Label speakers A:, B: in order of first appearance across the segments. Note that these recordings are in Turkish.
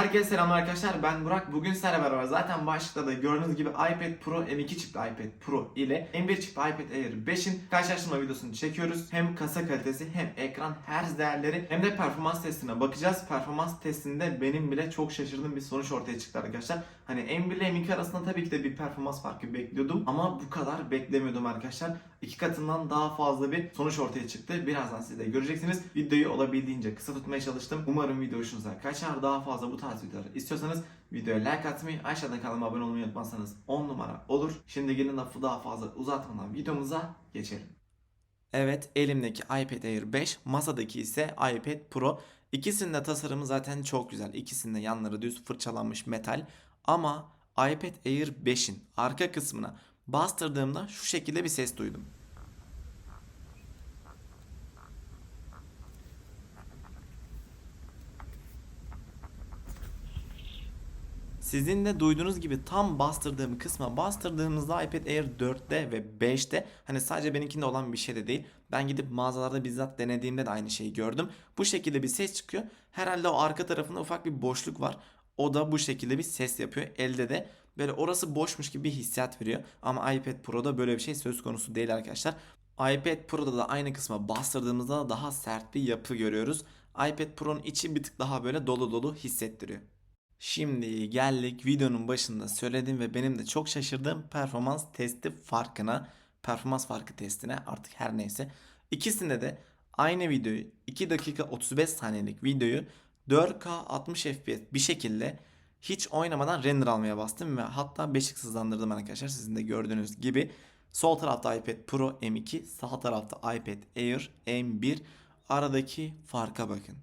A: Herkese selamlar arkadaşlar ben Burak bugün sizlerle beraber zaten başlıkta da gördüğünüz gibi iPad Pro M2 çıktı iPad Pro ile M1 çıktı iPad Air 5'in karşılaştırma videosunu çekiyoruz. Hem kasa kalitesi hem ekran hertz değerleri hem de performans testine bakacağız. Performans testinde benim bile çok şaşırdığım bir sonuç ortaya çıktı arkadaşlar. Hani M1 ile M2 arasında tabii ki de bir performans farkı bekliyordum ama bu kadar beklemiyordum arkadaşlar. İki katından daha fazla bir sonuç ortaya çıktı. Birazdan siz de göreceksiniz. Videoyu olabildiğince kısa tutmaya çalıştım. Umarım video hoşunuza kaçar. Daha fazla bu tarz videoları istiyorsanız videoya like atmayı, aşağıdan kanalıma abone olmayı unutmazsanız 10 numara olur. Şimdi gelin lafı daha fazla uzatmadan videomuza geçelim. Evet elimdeki iPad Air 5, masadaki ise iPad Pro. İkisinin de tasarımı zaten çok güzel. İkisinin de yanları düz fırçalanmış metal. Ama iPad Air 5'in arka kısmına bastırdığımda şu şekilde bir ses duydum. Sizin de duyduğunuz gibi tam bastırdığım kısma bastırdığımızda iPad Air 4'te ve 5'te hani sadece benimkinde olan bir şey de değil. Ben gidip mağazalarda bizzat denediğimde de aynı şeyi gördüm. Bu şekilde bir ses çıkıyor. Herhalde o arka tarafında ufak bir boşluk var. O da bu şekilde bir ses yapıyor. Elde de böyle orası boşmuş gibi bir hissiyat veriyor. Ama iPad Pro'da böyle bir şey söz konusu değil arkadaşlar. iPad Pro'da da aynı kısma bastırdığımızda daha sert bir yapı görüyoruz. iPad Pro'nun içi bir tık daha böyle dolu dolu hissettiriyor. Şimdi geldik videonun başında söylediğim ve benim de çok şaşırdığım performans testi farkına, performans farkı testine artık her neyse. İkisinde de aynı videoyu 2 dakika 35 saniyelik videoyu 4K 60 FPS bir şekilde hiç oynamadan render almaya bastım ve hatta 5x hızlandırdım arkadaşlar sizin de gördüğünüz gibi. Sol tarafta iPad Pro M2, sağ tarafta iPad Air M1 aradaki farka bakın.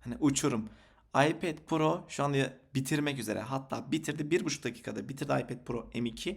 A: Hani uçurum. iPad Pro şu anda bitirmek üzere. Hatta bitirdi. 1,5 dakikada bitirdi iPad Pro M2.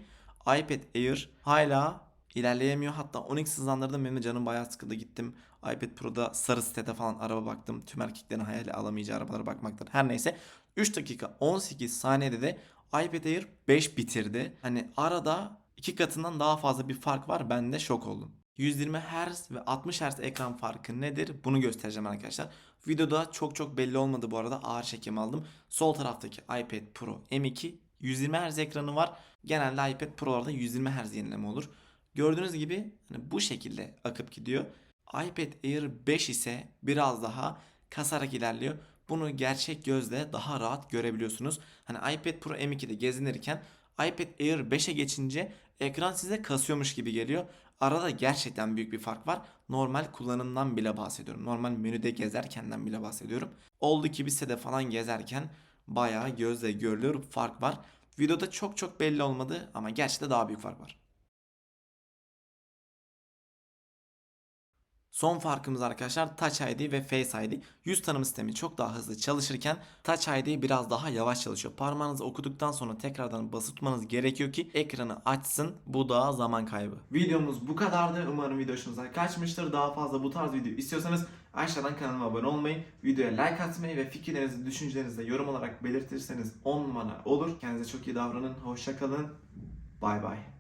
A: iPad Air hala ilerleyemiyor. Hatta 10x hızlandırdım. Benim de canım bayağı sıkıldı. Gittim iPad Pro'da sarı sitede falan araba baktım. Tüm erkeklerin hayali alamayacağı arabalara bakmaktır. Her neyse. 3 dakika 18 saniyede de iPad Air 5 bitirdi. Hani arada iki katından daha fazla bir fark var. Ben de şok oldum. 120 Hz ve 60 Hz ekran farkı nedir? Bunu göstereceğim arkadaşlar. Videoda çok çok belli olmadı bu arada. Ağır çekim aldım. Sol taraftaki iPad Pro M2 120 Hz ekranı var. Genelde iPad Pro'larda 120 Hz yenileme olur. Gördüğünüz gibi hani bu şekilde akıp gidiyor. iPad Air 5 ise biraz daha kasarak ilerliyor. Bunu gerçek gözle daha rahat görebiliyorsunuz. Hani iPad Pro M2'de gezinirken iPad Air 5'e geçince ekran size kasıyormuş gibi geliyor. Arada gerçekten büyük bir fark var. Normal kullanımdan bile bahsediyorum. Normal menüde gezerkenden bile bahsediyorum. Oldu ki bir sitede falan gezerken bayağı gözle görülür fark var. Videoda çok çok belli olmadı ama gerçekten daha büyük fark var. Son farkımız arkadaşlar Touch ID ve Face ID. Yüz tanıma sistemi çok daha hızlı çalışırken Touch ID biraz daha yavaş çalışıyor. Parmağınızı okuduktan sonra tekrardan basıp gerekiyor ki ekranı açsın. Bu da zaman kaybı. Videomuz bu kadardı. Umarım video hoşunuza kaçmıştır. Daha fazla bu tarz video istiyorsanız aşağıdan kanalıma abone olmayı, videoya like atmayı ve fikirlerinizi, düşüncelerinizi de yorum olarak belirtirseniz 10 numara olur. Kendinize çok iyi davranın. Hoşça kalın. Bay bay.